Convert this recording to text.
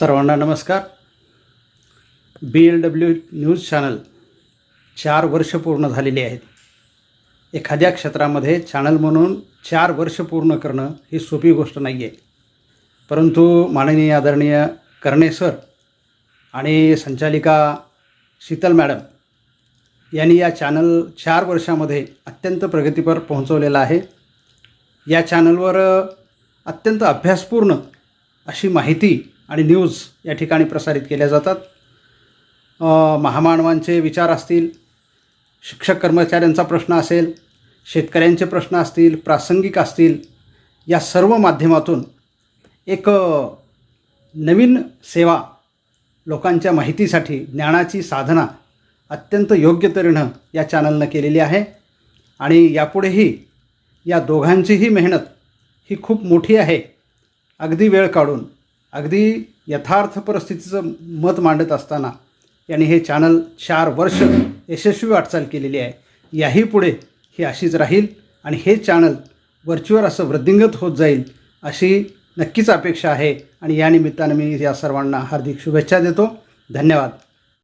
सर्वांना नमस्कार. B L W news channel चार वर्ष पूर्ण झालेली आहेत. एखाद्या क्षेत्रामध्ये चॅनल म्हणून चार वर्ष पूर्ण करणं ही सोपी गोष्ट नाही आहे परंतु माननीय आदरणीय कर्णे सर आणि संचालिका शीतल मॅडम यांनी या चॅनल चार वर्षामध्ये अत्यंत प्रगतीपर पोहोचवलेलं आहे. या चॅनलवर अत्यंत अभ्यासपूर्ण अशी माहिती आणि न्यूज या ठिकाणी प्रसारित केल्या जातात. महामानवांचे विचार असतील शिक्षक कर्मचाऱ्यांचा प्रश्न असेल शेतकऱ्यांचे प्रश्न असतील प्रासंगिक असतील या सर्व माध्यमातून एक नवीन सेवा लोकांच्या माहितीसाठी ज्ञानाची साधना अत्यंत योग्य तऱ्हेनं या चॅनलनं केलेली आहे. आणि यापुढेही या दोघांचीही मेहनत ही खूप मोठी आहे. अगदी वेळ काढून अगदी यथार्थ परिस्थितीचं मत मांडत असताना यांनी हे चॅनल चार वर्ष यशस्वी वाटचाल केलेली आहे. याही पुढे ही अशीच राहील आणि हे चॅनल वरचीवर असं वृद्धिंगत होत जाईल अशी नक्कीच अपेक्षा आहे. आणि या निमित्तानं मी या सर्वांना हार्दिक शुभेच्छा देतो. धन्यवाद.